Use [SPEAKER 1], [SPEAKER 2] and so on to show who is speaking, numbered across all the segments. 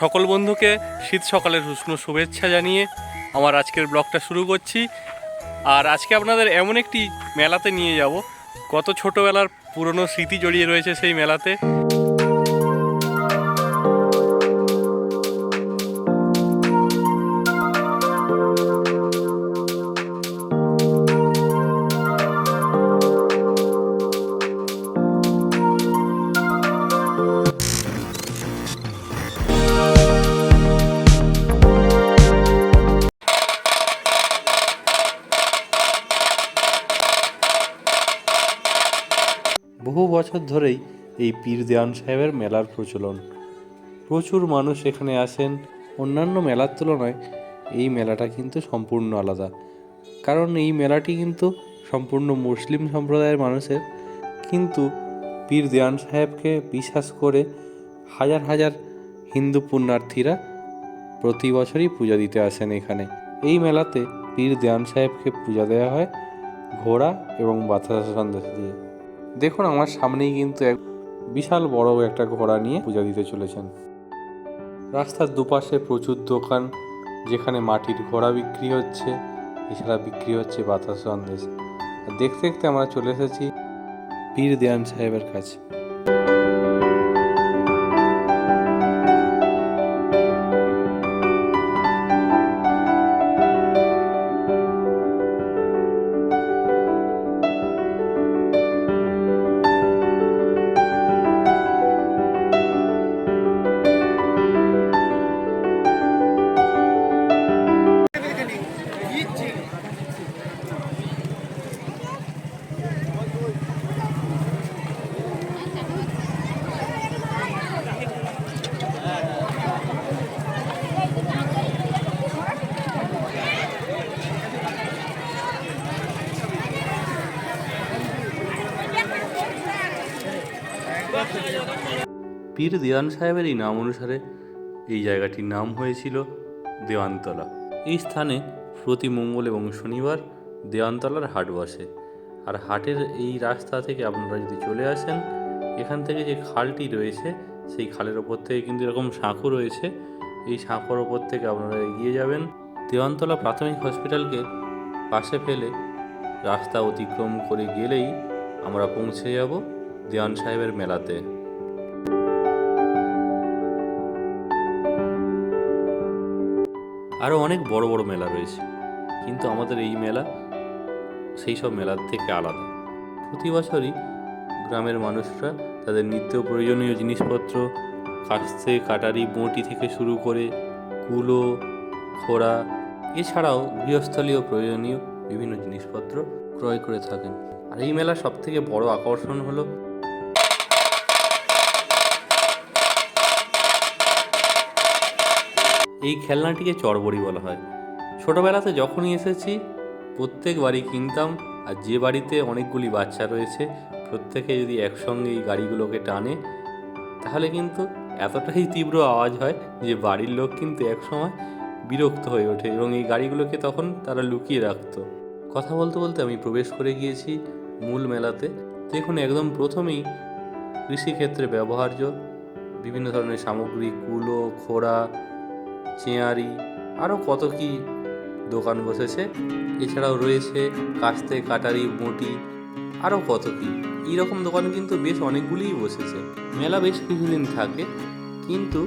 [SPEAKER 1] সকল বন্ধুকে শীত সকালের উষ্ণ শুভেচ্ছা জানিয়ে আমার আজকের ব্লগটা শুরু করছি। আর আজকে আপনাদের এমন একটি মেলাতে নিয়ে যাব। কত ছোটোবেলার পুরনো স্মৃতি জড়িয়ে রয়েছে সেই মেলাতে। বহু বছর ধরেই এই পীর দেওয়ান সাহেবের মেলার প্রচলন। প্রচুর মানুষ এখানে আসেন। অন্যান্য মেলার তুলনায় এই মেলাটা কিন্তু সম্পূর্ণ আলাদা। কারণ এই মেলাটি কিন্তু সম্পূর্ণ মুসলিম সম্প্রদায়ের মানুষের। কিন্তু পীর দেওয়ান সাহেবকে বিশ্বাস করে হাজার হাজার হিন্দু পুণ্যার্থীরা প্রতি বছরই পূজা দিতে আসেন এখানে। এই মেলাতে পীর দেওয়ান সাহেবকে পূজা দেওয়া হয় ঘোড়া এবং বাতাসা সন্দেশ দিয়ে। দেখুন, আমার সামনেই কিন্তু এক বিশাল বড় একটা ঘোড়া নিয়ে পূজা দিতে চলেছেন। রাস্তার দুপাশে প্রচুর দোকান, যেখানে মাটির ঘোড়া বিক্রি হচ্ছে, এছাড়া বিক্রি হচ্ছে বাতাস সন্দেশ। দেখতে দেখতে আমরা চলে এসেছি পীর দেয়ান সাহেবের কাছে। পীর দেওয়ান সাহেবের এই নাম অনুসারে এই জায়গাটির নাম হয়েছিল দেওয়ানতলা। এই স্থানে প্রতি মঙ্গল এবং শনিবার দেওয়ানতলার হাট বসে। আর হাটের এই রাস্তা থেকে আপনারা যদি চলে আসেন, এখান থেকে যে খালটি রয়েছে, সেই খালের ওপর থেকে কিন্তু এরকম সাঁকো রয়েছে। এই সাঁকোর ওপর থেকে আপনারা এগিয়ে যাবেন। দেওয়ানতলা প্রাথমিক হসপিটালকে পাশে ফেলে রাস্তা অতিক্রম করে গেলেই আমরা পৌঁছে যাব। দেওয়ান সাহেবের মেলাতে। আরও অনেক বড় বড় মেলা রয়েছে, কিন্তু আমাদের এই মেলা সেই সব মেলার থেকে আলাদা। প্রতি বছরই গ্রামের মানুষরা তাদের নিত্য প্রয়োজনীয় জিনিসপত্র, কাস্তে, কাটারি, বঁটি থেকে শুরু করে কুলো, খোড়া, এছাড়াও গৃহস্থলীয় প্রয়োজনীয় বিভিন্ন জিনিসপত্র ক্রয় করে থাকেন। আর এই মেলার সবথেকে বড় আকর্ষণ হলো এই খেলনাটিকে চড়বড়ি বলা হয়। ছোটোবেলাতে যখনই এসেছি, প্রত্যেক বাড়ি কিনতাম আর যে বাড়িতে অনেকগুলি বাচ্চা রয়েছে, প্রত্যেকে যদি একসঙ্গে এই গাড়িগুলোকে টানে, তাহলে কিন্তু এতটাই তীব্র আওয়াজ হয় যে বাড়ির লোক কিন্তু একসময় বিরক্ত হয়ে ওঠে এবং এই গাড়িগুলোকে তখন তারা লুকিয়ে রাখত। কথা বলতে বলতে আমি প্রবেশ করে গিয়েছি মূল মেলাতে দেখুন একদম প্রথমেই কৃষিক্ষেত্রে ব্যবহার্য বিভিন্ন ধরনের সামগ্রী, কুলো, খোড়া চেয়ারি আরও কত কি দোকান বসেছে। এছাড়াও রয়েছে কাস্তে, কাটারি, বটি আরও কত কি। এইরকম দোকান কিন্তু বেশ অনেকগুলিই বসেছে। মেলা বেশ কিছুদিন থাকে, কিন্তু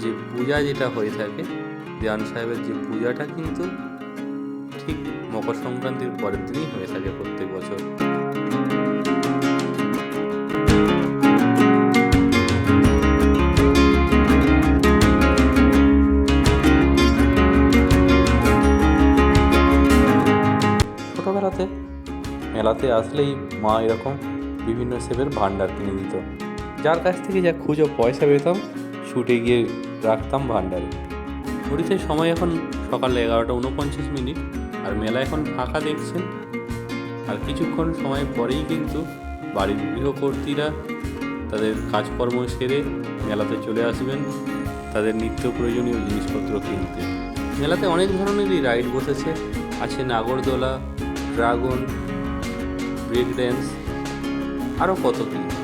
[SPEAKER 1] যে পূজা যেটা হয়ে থাকে, দেওয়ান সাহেবের যে পূজাটা কিন্তু ঠিক মকর সংক্রান্তির পরের দিনই হয়ে থাকে প্রত্যেক বছর। মেলাতে আসলেই মা এরকম বিভিন্ন সেবের ভান্ডার কিনে দিত। যার কাছ থেকে যা খুঁজো পয়সা পেতাম, ছুটে গিয়ে রাখতাম ভান্ডারে ঘড়িতে সময় এখন সকাল এগারোটা উনপঞ্চাশ মিনিট, আর মেলা এখন ফাঁকা দেখছেন। আর কিছুক্ষণ সময় পরেই কিন্তু বাড়ির গৃহকর্তীরা তাদের কাজকর্ম সেরে মেলাতে চলে আসবেন, তাদের নিত্য প্রয়োজনীয় জিনিসপত্র কিনতে। মেলাতে অনেক ধরনেরই রাইড বসেছে। আছে নাগরদোলা, ড্রাগন ব্রেক ড্যান্স আরও কত কী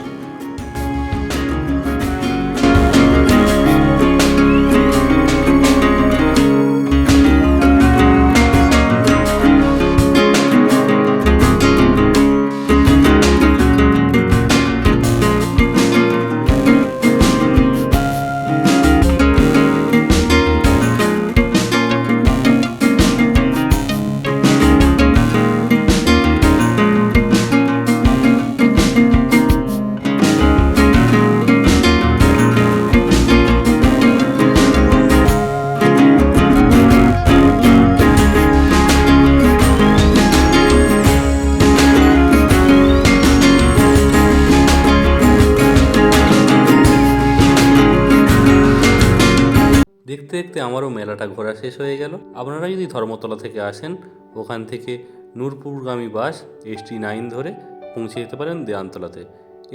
[SPEAKER 1] দেখতে আমারও মেলাটা ঘোরা শেষ হয়ে গেল। আপনারা যদি ধর্মতলা থেকে আসেন, ওখান থেকে নূরপুরগামী বাস এসটি নাইন ধরে পৌঁছে যেতে পারেন দেয়ানতলাতে।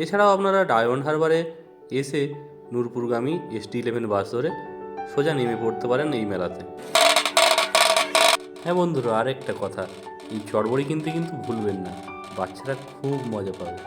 [SPEAKER 1] এছাড়াও আপনারা ডায়মন্ড হারবারে এসে নূরপুরগামী এসটি ইলেভেন বাস ধরে সোজা নেমে পড়তে পারেন এই মেলাতে। হ্যাঁ বন্ধুরা, আরেকটা কথা। এই চড়বড়ি কিনতে কিন্তু ভুলবেন না। বাচ্চারা খুব মজা পাবে।